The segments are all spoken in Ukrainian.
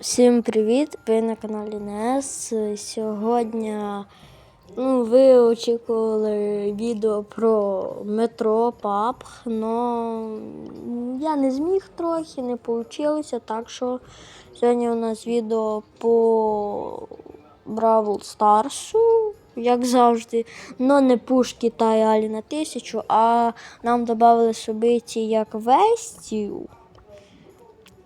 Всім привіт! Ви на каналі НЕС. Сьогодні ну, ви очікували відео про метро ПАП, але я не зміг трохи, не вийшло. Так що сьогодні у нас відео по Бравл Старсу, як завжди. Но не пуш Китай Алі на тисячу, а нам додали собиті як вестів.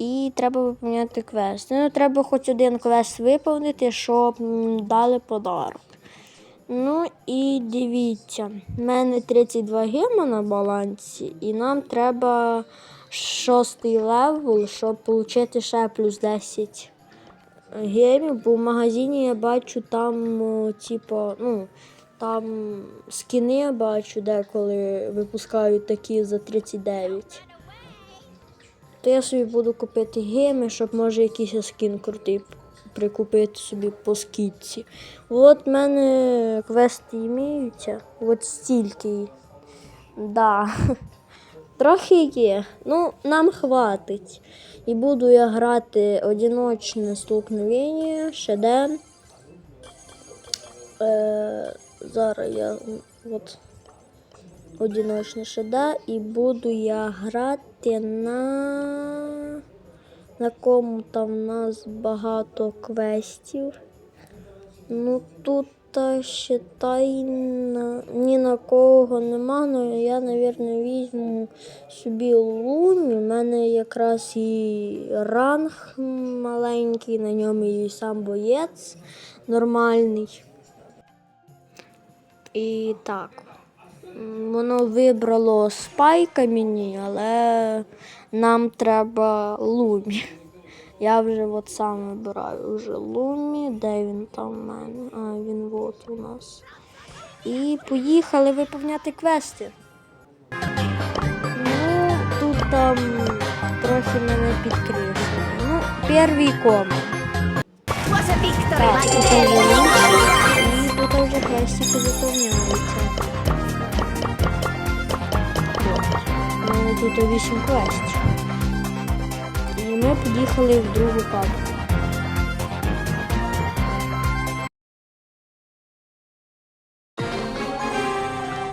І треба виповняти квест. Ну, треба хоч один квест виповнити, щоб дали подарок. Ну і дивіться, в мене 32 гема на балансі, і нам треба шостий левел, щоб отримати ще плюс 10 гемів. Бо в магазині я бачу там, типу, ну, там скіни я бачу деколи випускають такі за 39 то я собі буду купити геми, щоб може якийсь скін крутий прикупити собі по скидці. От в мене квести іміються, от стільки. Да. Трохи є. Ну, нам хватить. І буду я грати одиночне столкновення, шеден. Е, зараз я от одиночне шеда і буду я грати на. На кому там в нас багато квестів. Ну тут та ще на... ні на кого нема, але я, мабуть, візьму собі лумі. У мене якраз і ранг маленький, на ньому і сам боєць нормальний. І так. Воно вибрало спайка мені, але нам треба лумі. Я вже от сам вибираю вже лумі. Де він там в мене? А, він от у нас. І поїхали виповняти квести. Ну, тут там трохи мене підкрили. Ну, перший victory, Так, тут вже лінч, і тут 8 квестів. І ми поїхали в другу папку.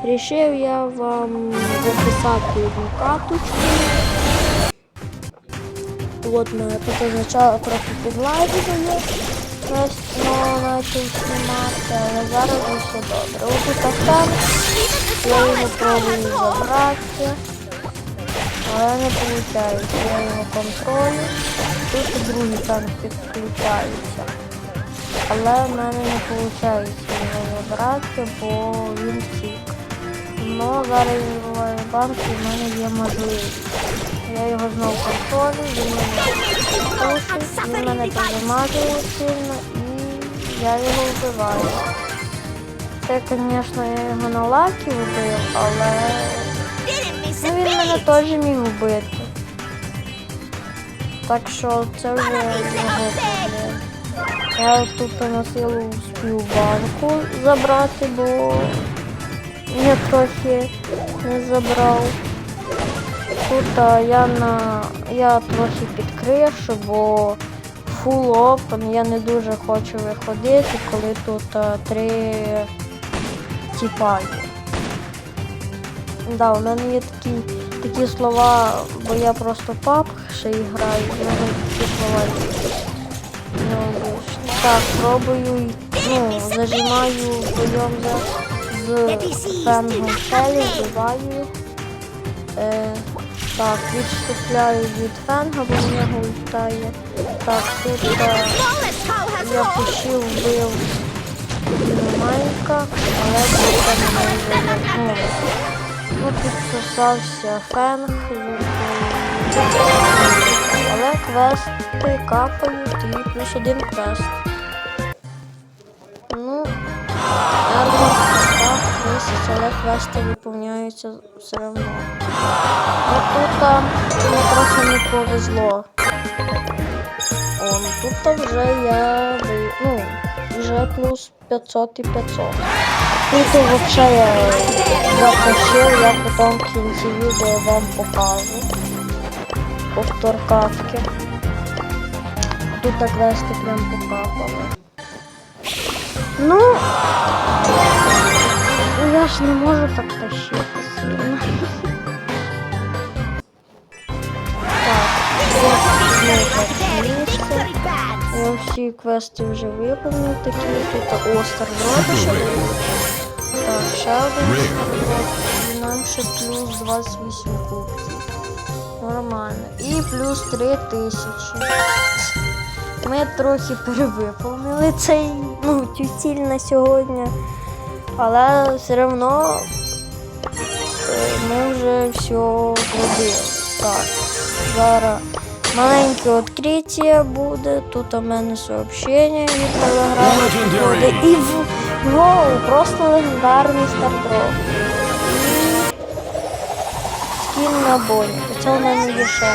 Рішив я вам записати одну карточку. От мене тут означало трохи підладження. Просто почав знімати, але зараз все добре. Ось так, я його пробую забрати, але не виходить. Я його контролю. Тут і другий танк підключається. Але в мене не виходить його забрати, бо він втік. Ну, зараз він буває в і в мене є можливість. Я його знову контролю, він мене пушить, він мене перемазує сильно і я його вбиваю. Це, звісно, я його на лакі вбив, але ну, він мене теж міг вбити. Так що це вже його проблема. Я тут на силу успів банку забрати, бо я трохи не забрав. Тут я на я трохи підкришу, бо фул опен, я не дуже хочу виходити, коли тут а, три тіпа є. Да, у мене є такі, такі слова, бо я просто пап ще і граю, в мене такі слова необычні. Так, пробую, ну, зажимаю вдвоєм за, з фенгом шелі, вбиваю. Е, так, відступляю від фенга, бо в нього. Так, тут е, я пущив, вбив Майка, але там не вбив. Ну, підсосався фенг, але квести капають і плюс один квест. Ну, так, місяць, але квести виповняються все одно. Тут мені трохи не повезло. Он, тут вже я ну, вже плюс 500 і 500. Тут взагалі я запишив, я потім в кінці вам покажу. Повтор катки. Тут так квести прям покапали. Ну, я ж не можу так тащити сильно. Так, всі квести вже виповнив такі. Тут були. Так, ще один. Нам плюс 28 кубків. Нормально. І плюс 3 тисячі. Ми трохи перевиповнили цей, ну, цю на сьогодні. Але все одно е, ми вже все зробили. Так, зараз маленьке відкриття буде. Тут у мене сообщення від телеграму. І в Воу, просто легендарний стардроп. Скін на боні. Це у мене є ще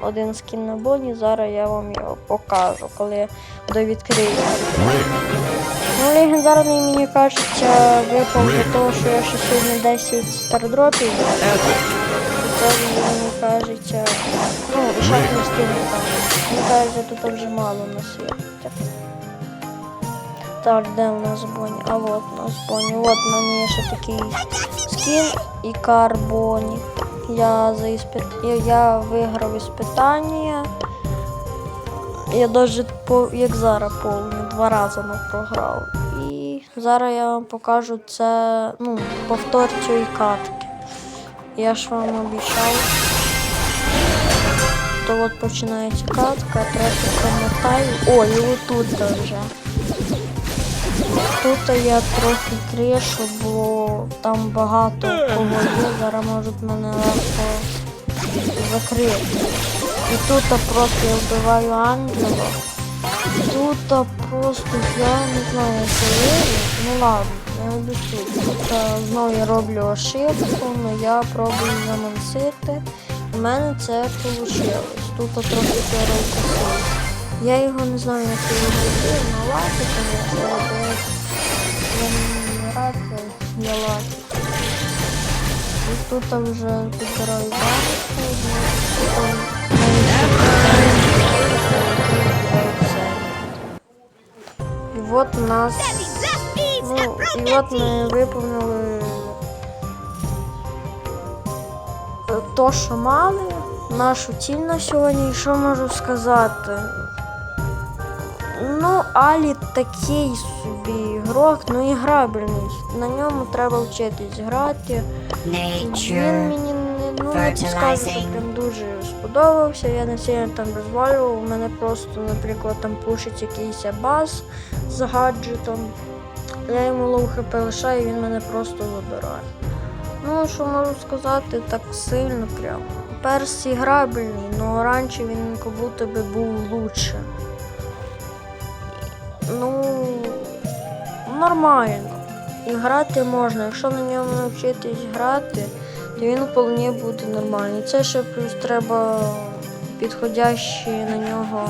один скін на боні. Зараз я вам його покажу, коли я буду відкрию. Ну, легендарний, мені кажеться, випав до того, що я ще сьогодні 10 стардропів. Це мені кажеться, ну, стильно. Мені кажеться, тут вже мало насвітиться. Так, де у нас Боні? А от у нас Боні. От у мене ще такий скін і карбоні. Я за іспит... я, виграв іспитання. Я навіть по... як зараз повні, два рази не програв. І зараз я вам покажу це, ну, повтор цієї катки. Я ж вам обіцяв. То от починається катка, трохи промотаю. О, і отут вже. Тут я трохи кришу, бо там багато кого є, зараз можуть мене легко закрити. І тут просто я вбиваю ангела. Тут просто я не знаю, як це. Ну ладно, обіцяю. Тут знову я роблю ошибку, але я пробую замансити. У мене це вийшло. Тут трохи переукосив. Я його не знаю, як я його але ладно, звісно, бо я не рад, я ладно. І тут вже підбираю банку, тут і от у нас Ну, і от ми виповнили то, що мали, нашу ціль на сьогодні. І що можу сказати? Ну, Алі такий собі ігрок, ну і грабельний. На ньому треба вчитись грати. Він мені не, ну, не скажу, що прям дуже сподобався. Я не сильно там розвалював. У мене просто, наприклад, там пушить якийсь бас з гаджетом. Я йому лоу хп лишаю, він мене просто забирає. Ну, що можу сказати, так сильно прям. Персі грабельний, але раніше він як будто би був лучше. Ну, нормально. І грати можна. Якщо на ньому навчитись грати, то він вполне буде нормальний. Це ще плюс треба підходящі на нього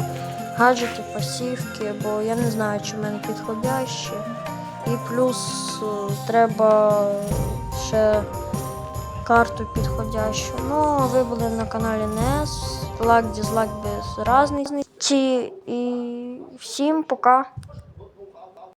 гаджети, пасівки, бо я не знаю, чи в мене підходящі. І плюс е, треба ще карту підходящу. Ну, ви були на каналі NES. Лайк, дизлайк без різниці. І всім пока.